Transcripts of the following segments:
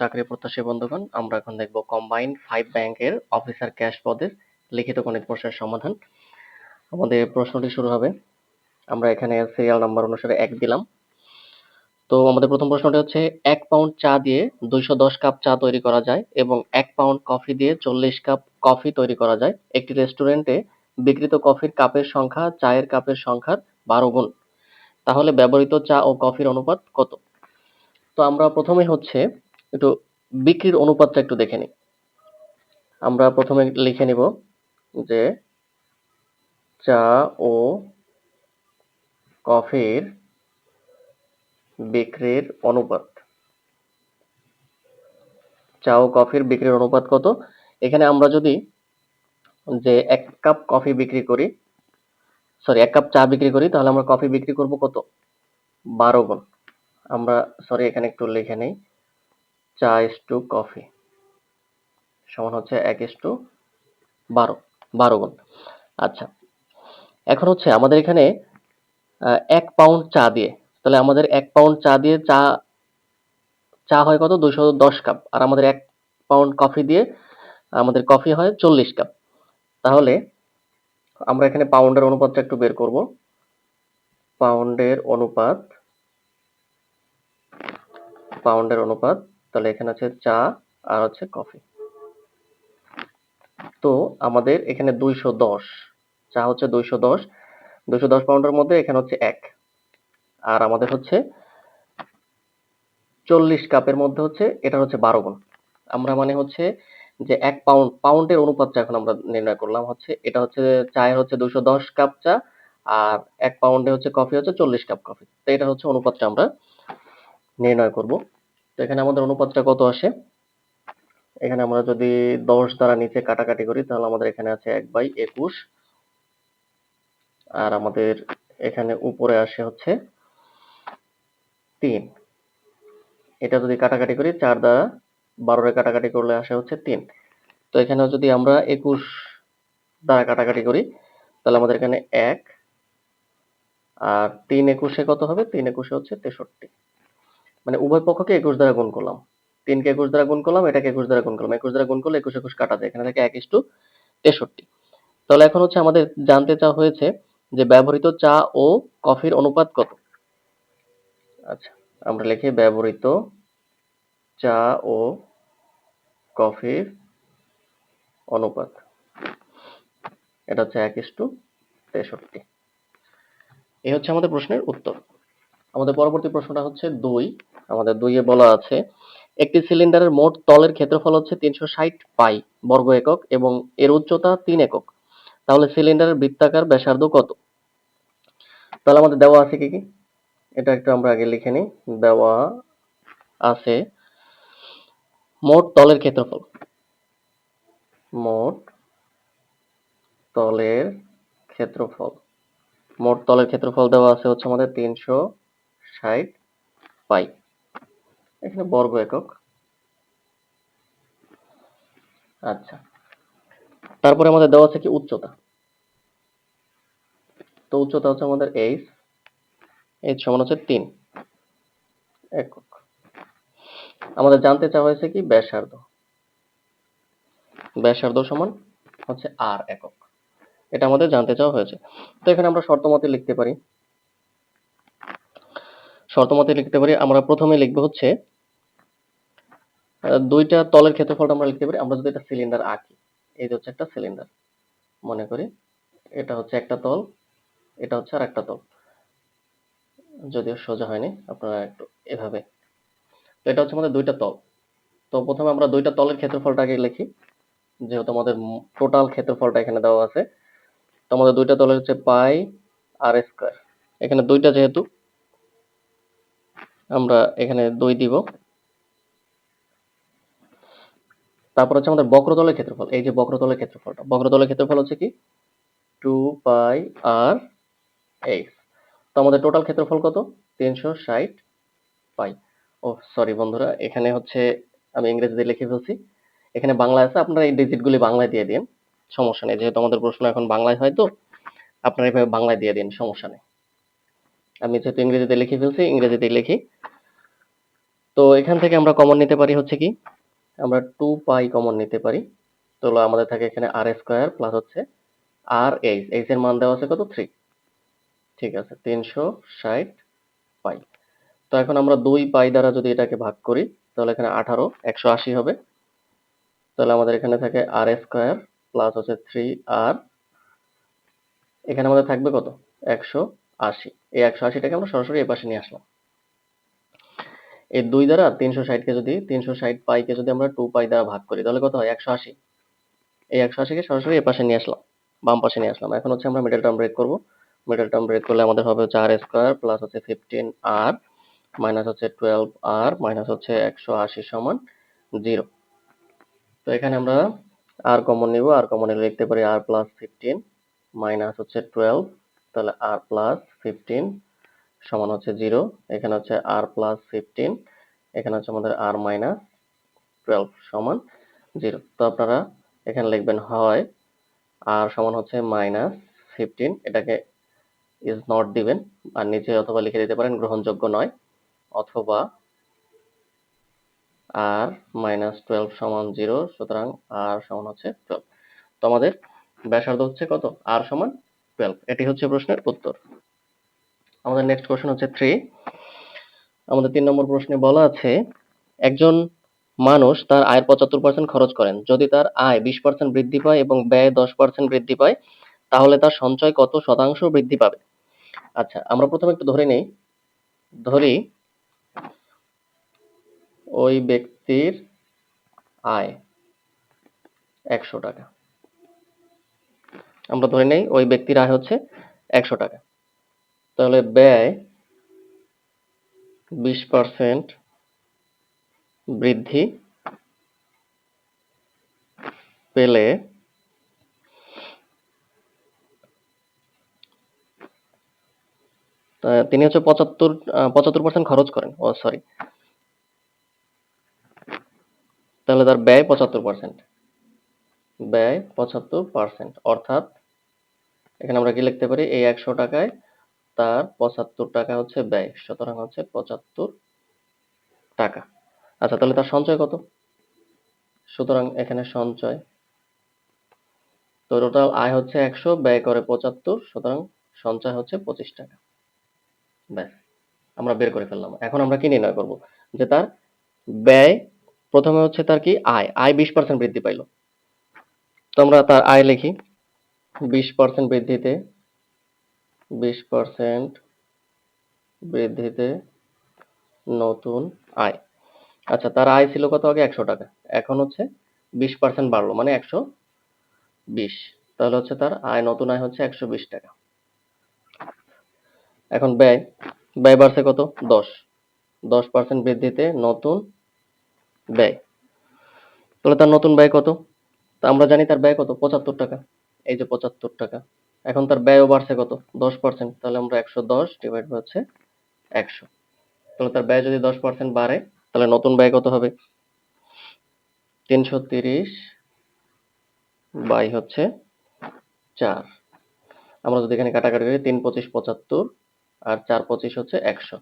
চাকরি প্রত্যাশী বন্ধুগণ, আমরা এখন দেখব কম্বাইন্ড ফাইভ ব্যাংকের অফিসার ক্যাশ পদের লিখিত গণিত প্রশ্নের সমাধান। আমাদের প্রশ্নটি শুরু হবে। আমরা এখানে সিরিয়াল নাম্বার অনুসারে এক দিলাম। তো আমাদের প্রথম প্রশ্নটি হচ্ছে, এক পাউন্ড চা দিয়ে দুইশো দশ কাপ চা তৈরি করা যায় এবং এক পাউন্ড কফি দিয়ে চল্লিশ কাপ কফি তৈরি করা যায়। একটি রেস্টুরেন্টে বিক্রিত কফির কাপের সংখ্যা, চায়ের কাপের সংখ্যার বারো গুণ। তাহলে ব্যবহৃত চা ও কফির অনুপাত কত? তো আমরা প্রথমে হচ্ছে একটু বিক্রির অনুপাতটা একটু দেখে নিই। আমরা প্রথমে লিখে নিব যে চা ও কফির বিক্রির অনুপাত। চা ও কফির বিক্রির অনুপাত কত? এখানে আমরা যদি যে এক কাপ কফি বিক্রি করি সরি এক কাপ চা বিক্রি করি, তাহলে আমরা কফি বিক্রি করব কত? বারো গুণ। আমরা সরি এখানে একটু লিখে নেই। চা ইস টু কফি। সমান হচ্ছে এক ইস টু বারো বারো গুণ। আচ্ছা এখন হচ্ছে আমাদের এখানে এক পাউন্ড চা দিয়ে, তাহলে আমাদের এক পাউন্ড চা দিয়ে চা চা হয় কত? দুশো দশ কাপ। আর আমাদের এক পাউন্ড কফি দিয়ে আমাদের কফি হয় চল্লিশ কাপ। তাহলে আমরা এখানে পাউন্ডের অনুপাতটা একটু বের করব। পাউন্ডের অনুপাত পাউন্ডের অনুপাত তাহলে এখানে আছে চা আর হচ্ছে কফি। তো আমাদের এখানে দুইশো দশ, চা হচ্ছে দুইশো দশ। দুইশো দশ পাউন্ডের মধ্যে এখানে হচ্ছে এক। আর আমাদের হচ্ছে চল্লিশ কাপের মধ্যে হচ্ছে এটা হচ্ছে বারো গুণ। আমরা মানে হচ্ছে যে এক পাউন্ড, পাউন্ডের অনুপাতটা এখন আমরা নির্ণয় করলাম হচ্ছে, এটা হচ্ছে চায়ের হচ্ছে দুশো দশ কাপ চা আর এক পাউন্ডে হচ্ছে কফি হচ্ছে চল্লিশ কাপ কফি। তো এটা হচ্ছে অনুপাতটা আমরা নির্ণয় করব। তো এখানে আমাদের অনুপাতটা কত আসে? এখানে আমরা যদি দশ দ্বারা নিচে কাটাকাটি করি, তাহলে আমাদের এখানে আছে এক বাই একুশ। আর আমাদের এখানে উপরে আসে হচ্ছে তিন। এটা যদি কাটাকাটি করি, চার দ্বারা বারোরে কাটাকাটি করলে আসে হচ্ছে তিন। তো এখানে যদি আমরা একুশ দ্বারা কাটাকাটি করি, তাহলে আমাদের এখানে এক। আর তিন একুশে কত হবে? তিন একুশে হচ্ছে তেষট্টি। মানে উভয় পক্ষকে একুশ দ্বারা গুণ করলাম। তিনকে একুশ দ্বারা গুণ করলাম, এটাকে একুশ দ্বারা গুণ করলাম। একুশ দ্বারা গুণ করলে একুশ একুশ কাটা যায় এখানে থেকে এক ইস টু তেষট্টি। তাহলে এখন হচ্ছে আমাদের জানতে চাওয়া হয়েছে যে ব্যবহৃত চা ও কফির অনুপাত কত? আচ্ছা আমরা লিখি ব্যবহৃত চা ও কফির অনুপাত। এটা হচ্ছে এক ইস টু তেষট্টি। এই হচ্ছে আমাদের প্রশ্নের উত্তর। আমাদের পরবর্তী প্রশ্নটা হচ্ছে দুই। আমাদের দুইয়ে বলা আছে। একটি সিলিন্ডারের মোট তলের ক্ষেত্রফল হচ্ছে তিনশো ষাট পাই বর্গ একক এবং এর উচ্চতা তিন একক। তাহলে সিলিন্ডারের বৃত্তাকার ব্যাসার্ধ কত? তাহলে আমাদের দেওয়া আছে কি কি? এটা একটু আমরা আগে লিখে নিই। দেওয়া আছে মোট তলের ক্ষেত্রফল। মোট তলের ক্ষেত্রফল। মোট তলের ক্ষেত্রফল দেওয়া আছে হচ্ছে আমাদের তিনশো ষাট পাই। এখানে বর্গ একক। আচ্ছা। তারপরে আমাদের দেওয়া আছে কি উচ্চতা? তো উচ্চতা হচ্ছে আমাদের এইচ এইচ সমান হচ্ছে তিন একক। আমাদের জানতে চাওয়া হয়েছে কি ব্যাসার্ধ? ব্যাসার্ধ সমান হচ্ছে আর একক। এটা আমাদের জানতে চাওয়া হয়েছে। তো এখানে আমরা শর্তমতে লিখতে পারি শর্তমতে লিখতে পারি, আমরা প্রথমে লিখব হচ্ছে দুইটা তলের ক্ষেত্রফলটা আমরা লিখতে পারি, আমরা যদি একটা সিলিন্ডার আঁকি, এই যে হচ্ছে একটা সিলিন্ডার মনে করি, এটা হচ্ছে একটা তল, এটা হচ্ছে আর একটা তল, যদিও সোজা হয়নি, আপনারা একটু এভাবে, তো এটা হচ্ছে আমাদের দুইটা তল, তো প্রথমে আমরা দুইটা তলের ক্ষেত্রফলটা আগে লিখি, যেহেতু আমাদের টোটাল ক্ষেত্রফলটা এখানে দেওয়া আছে, তো আমাদের দুইটা তলের হচ্ছে পাই আর স্কোয়ার এখানে দুইটা যেহেতু আমরা এখানে দুই দিব। তারপর হচ্ছে আমাদের বক্রতলের ক্ষেত্রফল। এই যে বক্রতলের ক্ষেত্রফলটা, বক্রতলের ক্ষেত্রফল হচ্ছে কি? টু পাই আর এক্স তো আমাদের টোটাল ক্ষেত্রফল কত? তিনশো ষাট পাই ও সরি বন্ধুরা, এখানে হচ্ছে আমি ইংরেজিতে লিখে ফেলছি। এখানে বাংলা আছে, আপনারা এই ডিজিটগুলি বাংলায় দিয়ে দিন, সমস্যা নেই। যেহেতু আমাদের প্রশ্ন এখন বাংলায় হয় তো, আপনারা এইভাবে বাংলায় দিয়ে দিন, সমস্যা নেই। আমি যেহেতু ইংরেজিতে লিখে ফেলছি ইংরেজিতে লিখি। তো এখান থেকে আমরা কমন নিতে পারি হচ্ছে কি? আমরা টু পাই কমন নিতে পারি। তো আমাদের থাকে এখানে আর স্কোয়ার প্লাস হচ্ছে আর এইচ এইচ এর মান দেওয়া আছে কত? থ্রি ঠিক আছে, তিনশো ষাট পাই তো এখন আমরা দুই পাই দ্বারা যদি এটাকে ভাগ করি, তাহলে এখানে আঠারো, একশো আশি হবে। তাহলে আমাদের এখানে থাকে আর স্কোয়ার প্লাস হচ্ছে থ্রি আর এখানে আমাদের থাকবে কত? একশো আশি। এই একশো আশিটাকে আমরা সরাসরি এই পাশে নিয়ে আসলাম। এই দুই দ্বারা তিনশো ষাটকে যদি তিনশো ষাট পাইকে যদি আমরা টু পাই দ্বারা ভাগ করি, তাহলে কত হয়? একশো আশি। এই একশো আশিকে সরাসরি এ পাশে নিয়ে আসলাম, বাম পাশে নিয়ে আসলাম। এখন হচ্ছে আমরা মিডল টার্ম ব্রেক করব। মিডল টার্ম ব্রেক করলে আমাদের হবে হচ্ছে আর স্কোয়ার প্লাস হচ্ছে ফিফটিন আর মাইনাস হচ্ছে টুয়েলভ আর মাইনাস হচ্ছে একশো আশি সমান জিরো তো এখানে আমরা আর কমন নিব। আর কমন নিলে লিখতে পারি আর প্লাস ফিফটিন মাইনাস হচ্ছে টুয়েলভ তাহলে আর প্লাস ফিফটিন সমান হচ্ছে জিরো এখানে হচ্ছে আর প্লাস ফিফটিন এখানে হচ্ছে আমাদের আর মাইনাস টুয়েলভ সমান জিরো তো আপনারা এখানে লিখবেন হয় আর সমান হচ্ছে মাইনাস ফিফটিন এটাকে ইজ নট দিবেন, আর নিচে অথবা লিখে দিতে পারেন গ্রহণযোগ্য নয়, অথবা আর মাইনাস টুয়েলভ সমান জিরো সুতরাং আর সমান হচ্ছে টুয়েলভ তো আমাদের ব্যাসার্ধ হচ্ছে কত? আর সমান টুয়েলভ এটি হচ্ছে প্রশ্নের উত্তর। আমাদের নেক্সট কোশ্চেন হচ্ছে থ্রি আমাদের তিন নম্বর প্রশ্নে বলা আছে, একজন মানুষ তার আয়ের পঁচাত্তর পার্সেন্ট খরচ করেন। যদি তার আয় বিশ পার্সেন্ট বৃদ্ধি পায় এবং ব্যয় দশ পার্সেন্ট বৃদ্ধি পায়, তাহলে তার সঞ্চয় কত শতাংশ বৃদ্ধি পাবে? আচ্ছা আমরা প্রথমে একটু ধরে নেই। ধরি, ওই ব্যক্তির আয় একশো টাকা। আমরা ধরে নেই, ওই ব্যক্তির আয় হচ্ছে একশো টাকা। তাহলে ব্যয় বিশ পার্সেন্ট বৃদ্ধি পেলে তিনি হচ্ছে পঁচাত্তর পঁচাত্তর পার্সেন্ট খরচ করেন। ও সরি তাহলে তার ব্যয় পঁচাত্তর পার্সেন্ট ব্যয় পঁচাত্তর পার্সেন্ট অর্থাৎ এখানে আমরা কি লিখতে পারি? এই একশো টাকায় তার পঁচাত্তর টাকা হচ্ছে ব্যয়, সুতরাং হচ্ছে পঁচাত্তর টাকা। আচ্ছা তাহলে তার সঞ্চয় কত? সুতরাং এখানে সঞ্চয়, তো টোটাল আয় হচ্ছে একশো, ব্যয় করে পঁচাত্তর, সুতরাং সঞ্চয় হচ্ছে পঁচিশ টাকা। ব্যাস, আমরা বের করে ফেললাম। এখন আমরা কি নির্ণয় করব? যে তার ব্যয়, প্রথমে হচ্ছে তার কি? আয়। আয় বিশ পার্সেন্ট বৃদ্ধি পাইলো। তো আমরা তার আয় লিখি। বিশ পার্সেন্ট বৃদ্ধিতে, বিশ পার্সেন্ট বৃদ্ধিতে নতুন আয়। আচ্ছা তার আয় ছিল কত আগে? একশো টাকা। এখন হচ্ছে বিশ পার্সেন্ট বাড়লো মানে একশো বিশ। তাহলে হচ্ছে তার আয়, নতুন আয় হচ্ছে একশো বিশ টাকা। এখন ব্যয় ব্যয় বাড়ছে কত? দশ। দশ পার্সেন্ট বৃদ্ধিতে নতুন ব্যয়। তাহলে তার নতুন ব্যয় কত? তা আমরা জানি তার ব্যয় কত? পঁচাত্তর টাকা। এই যে পঁচাত্তর টাকা। এখন তার ব্যয়ও বাড়ছে কত? দশ পার্সেন্ট তাহলে আমরা একশো দশ ডিভাইড হচ্ছে একশো। তাহলে তার ব্যয় যদি দশ পার্সেন্ট বাড়ে, তাহলে নতুন ব্যয় কত হবে? তিনশো তিরিশ বাই হচ্ছে চার। আমরা যদি এখানে কাটাকাটি করি, তিন পঁচিশ পঁচাত্তর আর চার পঁচিশ হচ্ছে একশো।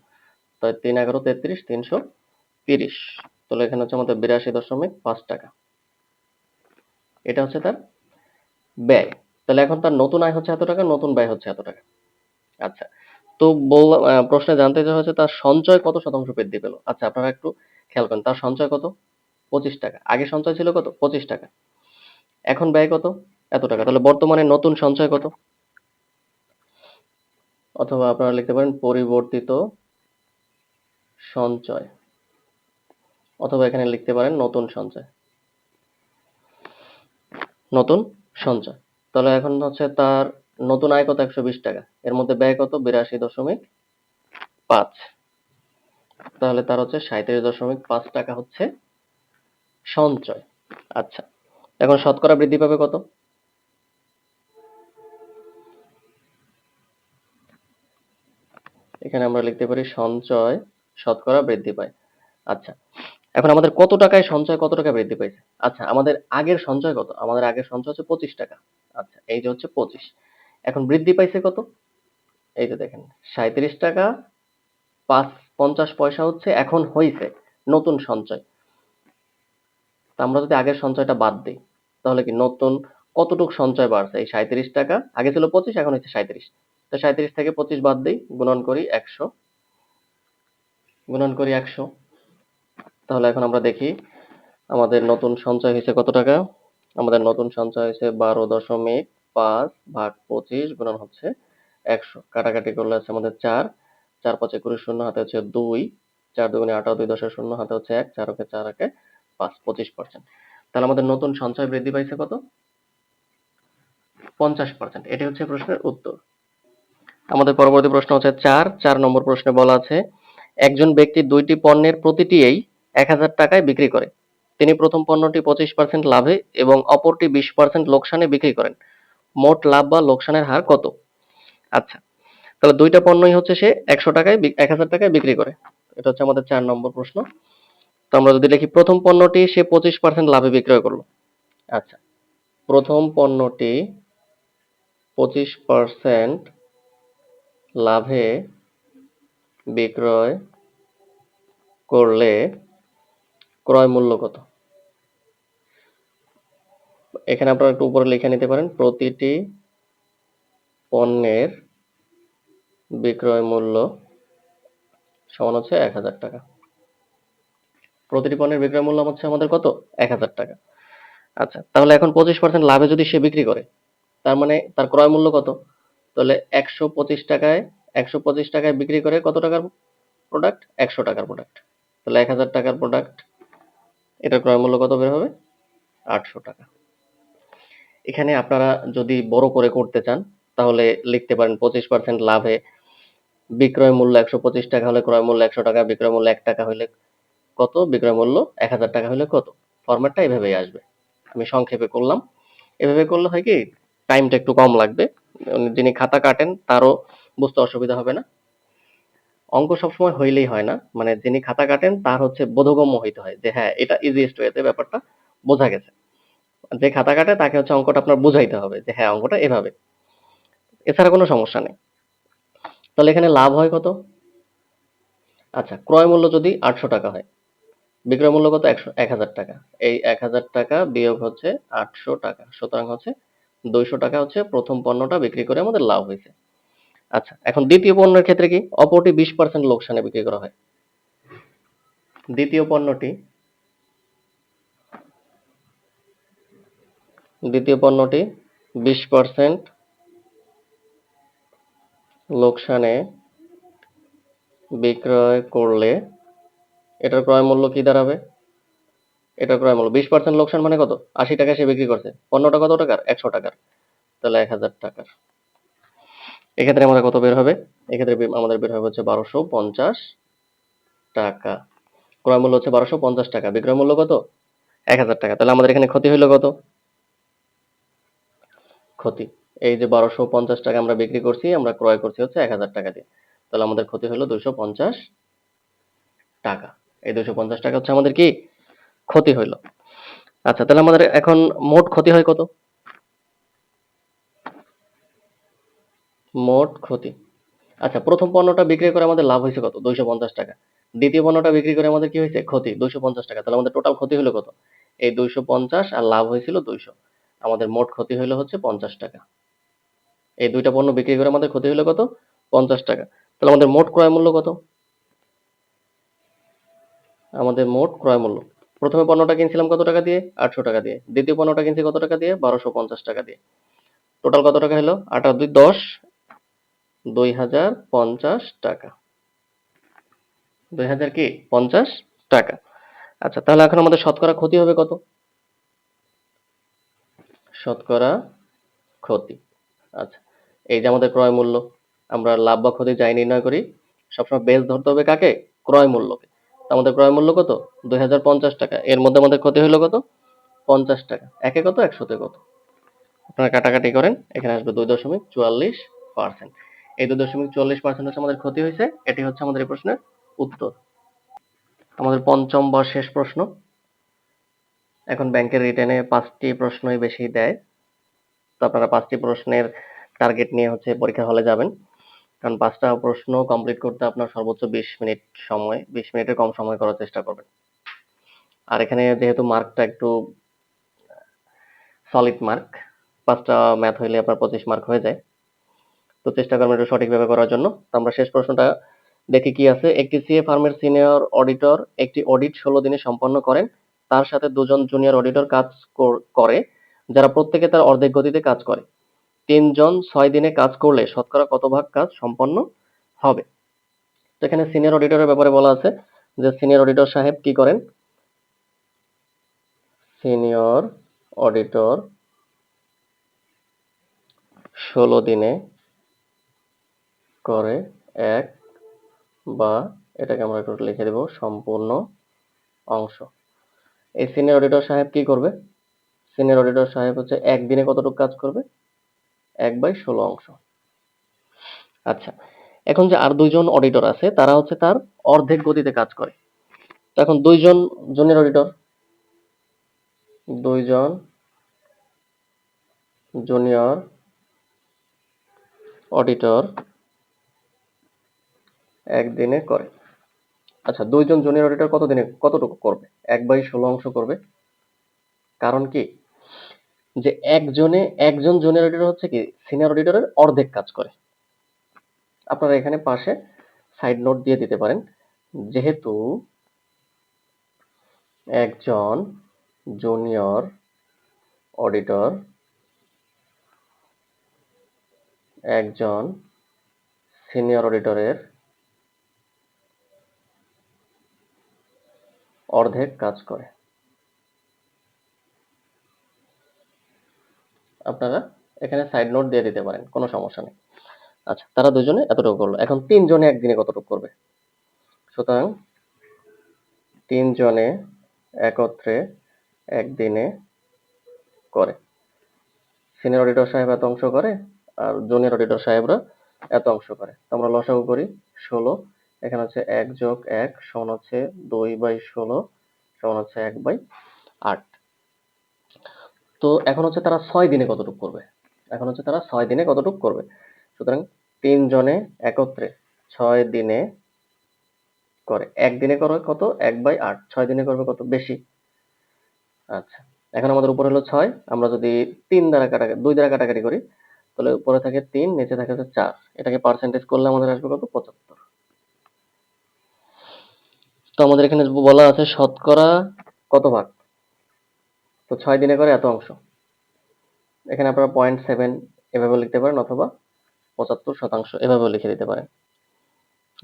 তাই তিন এগারো তেত্রিশ, তিনশো তিরিশ। তাহলে এখানে হচ্ছে আমাদের বিরাশি দশমিক পাঁচ টাকা। এটা হচ্ছে তার ব্যয়। তাহলে এখন তার নতুন আয় হচ্ছে এত টাকা, নতুন ব্যয় হচ্ছে এত টাকা। আচ্ছা তো বললাম প্রশ্নে জানতে চাওয়া হচ্ছে তার সঞ্চয় কত শতাংশ বৃদ্ধি পেল? আচ্ছা আপনারা একটু খেয়াল করেন, তার সঞ্চয় কত? পঁচিশ টাকা। আগে সঞ্চয় ছিল কত? পঁচিশ টাকা। এখন ব্যয় কত? এত টাকা। তাহলে বর্তমানে নতুন সঞ্চয় কত? অথবা আপনারা লিখতে পারেন, পরিবর্তিত সঞ্চয়। অথবা এখানে লিখতে পারেন, নতুন সঞ্চয়। নতুন? সঞ্চয়। তাহলে এখন হচ্ছে তার নতুন আয় কত? একশো বিশ টাকা। এর মধ্যে ব্যয় কত? বিরাশি দশমিক পাঁচ। তাহলে তার হচ্ছে সাঁত্রিশ দশমিক পাঁচ টাকা হচ্ছে সঞ্চয়। আচ্ছা এখন শতকরা বৃদ্ধি পাবে কত? এখানে আমরা লিখতে পারি সঞ্চয় শতকরা বৃদ্ধি পায়। আচ্ছা এখন আমাদের কত টাকায় সঞ্চয়, কত টাকা বৃদ্ধি পাইছে আচ্ছা আমাদের আগের সঞ্চয় কত? আমাদের আগের সঞ্চয় হচ্ছে পঁচিশ টাকা। আচ্ছা এই যে হচ্ছে পঁচিশ। এখন বৃদ্ধি পাইছে কত? এই যে দেখেন সাঁত্রিশ টাকা পাঁচ পঞ্চাশ পয়সা হচ্ছে এখন হয়েছে নতুন সঞ্চয়। তা আমরা যদি আগের সঞ্চয়টা বাদ দিই, তাহলে কি নতুন কতটুক সঞ্চয় বাড়ছে? এই সাঁত্রিশ টাকা, আগে ছিল পঁচিশ, এখন হচ্ছে সাঁত্রিশ তো সাঁত্রিশ থেকে পঁচিশ বাদ দিই, গুণন করি একশো। গুণন করি একশো। তাহলে এখন আমরা দেখি আমাদের নতুন সঞ্চয় হয়েছে কত টাকা? আমাদের নতুন সঞ্চয় হয়েছে বারো দশমিক পাঁচ ভাগ পঁচিশ গুণন হচ্ছে একশো। কাটাকাটি করলে আছে আমাদের চার। চার পাঁচে কুড়ি শূন্য হাতে হচ্ছে দুই। চার দুগুণে আঠারো, দুই দশের শূন্য হাতে হচ্ছে এক। চার চার একে পাঁচ, পঁচিশ পার্সেন্ট তাহলে আমাদের নতুন সঞ্চয় বৃদ্ধি পাইছে কত? পঞ্চাশ পার্সেন্ট এটি হচ্ছে প্রশ্নের উত্তর। আমাদের পরবর্তী প্রশ্ন হচ্ছে চার। চার নম্বর প্রশ্নে বলা আছে, একজন ব্যক্তি দুইটি পণ্যের প্রতিটিই এক হাজার টাকায় বিক্রি করে তিনি প্রথম পণ্যটি পঁচিশ পার্সেন্ট লাভে এবং অপরটি বিশ পার্সেন্ট লোকসানে বিক্রি করেন। মোট লাভ বা লোকসানের হার কত? আচ্ছা তাহলে দুইটা পণ্যই হচ্ছে সে একশো টাকায় এক হাজার টাকায় বিক্রি করে। এটা হচ্ছে আমাদের চার নম্বর প্রশ্ন। তো আমরা যদি লিখি প্রথম পণ্যটি সে পঁচিশ পার্সেন্ট লাভে বিক্রয় করল। আচ্ছা প্রথম পণ্যটি পঁচিশ পার্সেন্ট লাভে বিক্রয় করলে ক্রয় মূল্য কত? এখানে আপনারা একটু উপরে লিখে নিতে পারেন, প্রতিটি পণ্যের বিক্রয় মূল্য সমান হচ্ছে এক হাজার টাকা। প্রতিটি পণ্যের বিক্রয় মূল্য হচ্ছে আমাদের কত? এক হাজার টাকা। আচ্ছা তাহলে এখন পঁচিশ পার্সেন্ট লাভে যদি সে বিক্রি করে, তার মানে তার ক্রয় মূল্য কত? তাহলে একশো পঁচিশ টাকায়, একশো পঁচিশ টাকায় বিক্রি করে কত টাকার প্রোডাক্ট একশো টাকার প্রোডাক্ট তাহলে এক হাজার টাকার প্রোডাক্ট এটার ক্রয় মূল্য কত বের হবে? আটশো টাকা। এখানে আপনারা যদি বড় করে করতে চান, তাহলে লিখতে পারেন পঁচিশ পার্সেন্ট লাভে। বিক্রয় মূল্য একশো পঁচিশ টাকা হলে ক্রয় মূল্য একশো টাকা, বিক্রয় মূল্য এক টাকা হলে কত, বিক্রয় মূল্য এক হাজার টাকা হলে কত? ফরম্যাটটা এভাবেই আসবে। আমি সংক্ষেপে করলাম। এভাবে করলে হয় কি, টাইমটা একটু কম লাগবে। যিনি খাতা কাটেন, তারও বুঝতে অসুবিধা হবে না। অঙ্ক সবসময় হইলেই হয় না। মানে যিনি খাতা কাটেন, তার হচ্ছে বোধগম্য হইতে হয় যে হ্যাঁ এটা ইজিয়েস্ট ওয়েতে ব্যাপারটা বোঝা গেছে। যে খাতা কাটে, তাকে হচ্ছে অঙ্কটা আপনার বুঝাইতে হবে যে হ্যাঁ অঙ্কটা এভাবে। এছাড়া কোনো সমস্যা নেই। তাহলে এখানে লাভ হয় কত? আচ্ছা ক্রয় মূল্য যদি আটশো টাকা হয়, বিক্রয় মূল্য কত? একশো, এক হাজার টাকা। এই এক হাজার টাকা বিয়োগ হচ্ছে আটশো টাকা। সুতরাং হচ্ছে দুইশো টাকা হচ্ছে প্রথম পণ্যটা বিক্রি করে আমাদের লাভ হয়েছে। আচ্ছা এখন দ্বিতীয় পণ্যের ক্ষেত্রে কি? অপরটি বিশ পার্সেন্ট লোকসানে বিক্রি করা হয়। দ্বিতীয় পণ্যটি দ্বিতীয় পণ্যটি বিশ পার্সেন্ট লোকসানে বিক্রয় করলে এটার ক্রয় মূল্য কি দাঁড়াবে? এটার ক্রয় মূল্য বিশ পার্সেন্ট লোকসান মানে কত? আশি টাকা সে বিক্রি করছে। পণ্যটা কত টাকার? একশো টাকার। তাহলে এক হাজার টাকার। এক্ষেত্রে আমাদের কত বের হবে? এক্ষেত্রে আমাদের বের হবে হচ্ছে বারোশো পঞ্চাশ টাকা। ক্রয় মূল্য হচ্ছে বারোশো পঞ্চাশ টাকা। বিক্রয় মূল্য কত? এক হাজার টাকা। তাহলে আমাদের এখানে ক্ষতি হইল কত? ক্ষতি। এই যে বারোশো পঞ্চাশ টাকা আমরা বিক্রি করছি, আমরা ক্রয় করছি হচ্ছে এক হাজার টাকা দিয়ে। তাহলে আমাদের ক্ষতি হলো দুইশো পঞ্চাশ টাকা। এই দুইশো পঞ্চাশ টাকা হচ্ছে আমাদের কি? ক্ষতি হইল। আচ্ছা তাহলে আমাদের এখন মোট ক্ষতি হয় কত? মোট ক্ষতি। আচ্ছা প্রথম পণ্যটা বিক্রি করে আমাদের লাভ হয়েছে কত? দুইশো পঞ্চাশ টাকা। দ্বিতীয় পণ্যটা বিক্রি করে আমাদের কি হয়েছে? ক্ষতি, দুইশো পঞ্চাশ টাকা। তাহলে আমাদের টোটাল ক্ষতি হলো কত? এই দুইশো পঞ্চাশ আর লাভ হয়েছিল দুইশো। আমাদের মোট ক্ষতি হলো হচ্ছে পঞ্চাশ টাকা। এই দুইটা পণ্য বিক্রি করে আমাদের ক্ষতি হলো কত? পঞ্চাশ টাকা। তাহলে আমাদের মোট ক্রয় মূল্য কত? আমাদের মোট ক্রয় মূল্য। প্রথমে পণ্যটা কিনছিলাম কত টাকা দিয়ে? আটশো টাকা দিয়ে। দ্বিতীয় পণ্যটা কিনছি কত টাকা দিয়ে? বারোশো পঞ্চাশ টাকা দিয়ে। টোটাল কত টাকা হলো? আট দুই, দশ দুই হাজার পঞ্চাশ টাকা। দুই হাজার কি? পঞ্চাশ টাকা। আচ্ছা তাহলে এখন আমাদের শতকরা ক্ষতি হবে কত? শতকরা ক্ষতি। আচ্ছা এই যে আমাদের ক্রয় মূল্য, আমরা লাভ বা ক্ষতি যাই নির্ণয় করি, সবসময় বেস ধরতে হবে কাকে? ক্রয় মূল্যকে। আমাদের ক্রয় মূল্য কত? দুই হাজার পঞ্চাশ টাকা। এর মধ্যে আমাদের ক্ষতি হলো কত? পঞ্চাশ টাকা। একে কত? একশোতে কত? আপনারা কাটাকাটি করেন, এখানে আসবে দুই দশমিক চুয়াল্লিশ পার্সেন্ট। এই দুই দশমিক চুয়াল্লিশ পার্সেন্ট হচ্ছে আমাদের ক্ষতি হয়েছে। এটি হচ্ছে আমাদের এই প্রশ্নের উত্তর। আমাদের পঞ্চম বা শেষ প্রশ্ন। এখন ব্যাংকের রিটেনে পাঁচটি প্রশ্নই বেশি দেয়। তো আপনারা পাঁচটি প্রশ্নের টার্গেট নিয়ে হচ্ছে পরীক্ষা হলে যাবেন। কারণ পাঁচটা প্রশ্ন কমপ্লিট করতে আপনার সর্বোচ্চ বিশ মিনিট সময়, বিশ মিনিটের কম সময় করার চেষ্টা করবেন। আর এখানে যেহেতু মার্কটা একটু সলিড মার্ক পাঁচটা ম্যাথ হইলে আপনার পঁচিশ মার্ক হয়ে যায়। তো চেষ্টা করবেন একটু সঠিকভাবে করার জন্য। আমরা শেষ প্রশ্নটা দেখি কি আছে। একটি সিএ ফার্মের সিনিয়র অডিটর একটি অডিট ষোলো দিনে সম্পন্ন করেন। তার সাথে দুজন জুনিয়র অডিটর কাজ করে, যারা প্রত্যেকে তার অর্ধেক গতিতে কাজ করে। তিনজন ছয় দিনে কাজ করলে শতকরা কত ভাগ কাজ সম্পন্ন হবে? তো এখানে সিনিয়র অডিটরের ব্যাপারে বলা আছে যে সিনিয়র অডিটর সাহেব কি করেন? সিনিয়র অডিটর ষোলো দিনে করে এক বা এটাকে আমরা একটু লিখে দেব সম্পূর্ণ অংশ। এই সিনিয়র অডিটর সাহেব কি করবে? সিনিয়র অডিটর সাহেব হচ্ছে একদিনে কতটুকু কাজ করবে? এক বাই ষোলো অংশ। আচ্ছা এখন যে আর দুইজন অডিটর আছে, তারা হচ্ছে তার অর্ধেক গতিতে কাজ করে। তো এখন দুইজন জুনিয়র অডিটর দুইজন জুনিয়র অডিটর একদিনে করে। আচ্ছা দুইজন জুনিয়র অডিটর কত দিনে কতটুকু করবে? এক বাই ষোলো অংশ করবে। কারণ কি? যে একজনে, একজন জুনিয়র অডিটর হচ্ছে কি? সিনিয়র অডিটরের অর্ধেক কাজ করে। আপনারা এখানে পাশে সাইড নোট দিয়ে দিতে পারেন। যেহেতু একজন জুনিয়র অডিটর একজন সিনিয়র অডিটরের অর্ধেক কাজ করে। আপনারা এখানে সাইড নোট দিয়ে দিতে পারেন, কোনো সমস্যা নেই। আচ্ছা তারা দুজনে এতটুকু করল। এখন তিনজনে একদিনে কতটুকু করবে? সুতরাং তিনজনে একত্রে একদিনে করে। সিনিয়র অডিটর সাহেব এত অংশ করে, আর জুনিয়র অডিটর সাহেবরা এত অংশ করে। আমরা লসাগু করি ষোলো এখানে হচ্ছে এক যোগ এক সমান হচ্ছে দুই বাই ষোলো সমান হচ্ছে এক বাই আট। তো এখন হচ্ছে তারা ছয় দিনে কতটুকু করবে? এখন হচ্ছে তারা ছয় দিনে কতটুকু করবে? সুতরাং তিনজনে একত্রে ছয় দিনে করে। একদিনে করে কত? এক বাই আট। ছয় দিনে করবে কত? বেশি। আচ্ছা এখন আমাদের উপরে হলো ছয়। আমরা যদি তিন দ্বারা কাটা দুই দ্বারা কাটাকাটি করি, তাহলে উপরে থাকে তিন, নিচে থাকে হচ্ছে চার। এটাকে পার্সেন্টেজ করলে আমাদের আসবে কত? পঁচাত্তর। তো আমাদের এখানে বলা আছে শতকরা কত ভাগ? তো ছয় দিনে করে এত অংশ। এখানে আপনারা পয়েন্ট সেভেন এভাবে লিখতে পারেন অথবা পঁচাত্তর শতাংশ এভাবেও লিখে দিতে পারেন।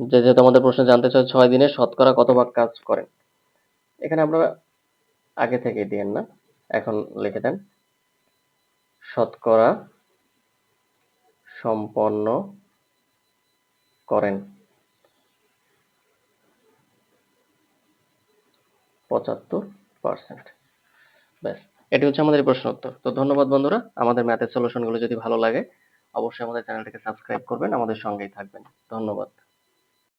যে যেহেতু আমাদের প্রশ্নে জানতে চাই ছয় দিনে শতকরা কত ভাগ কাজ করেন? এখানে আপনারা আগে থেকেই দিয়েন না, এখন লিখে দেন। শতকরা সম্পন্ন করেন। পঁচাত্তর পার্সেন্ট ব্যাস, এটি হচ্ছে আমাদের প্রশ্ন উত্তর। তো ধন্যবাদ বন্ধুরা, আমাদের ম্যাথের সলিউশনগুলো যদি ভালো লাগে, অবশ্যই আমাদের চ্যানেলটিকে সাবস্ক্রাইব করবেন, আমাদের সঙ্গেই থাকবেন। ধন্যবাদ।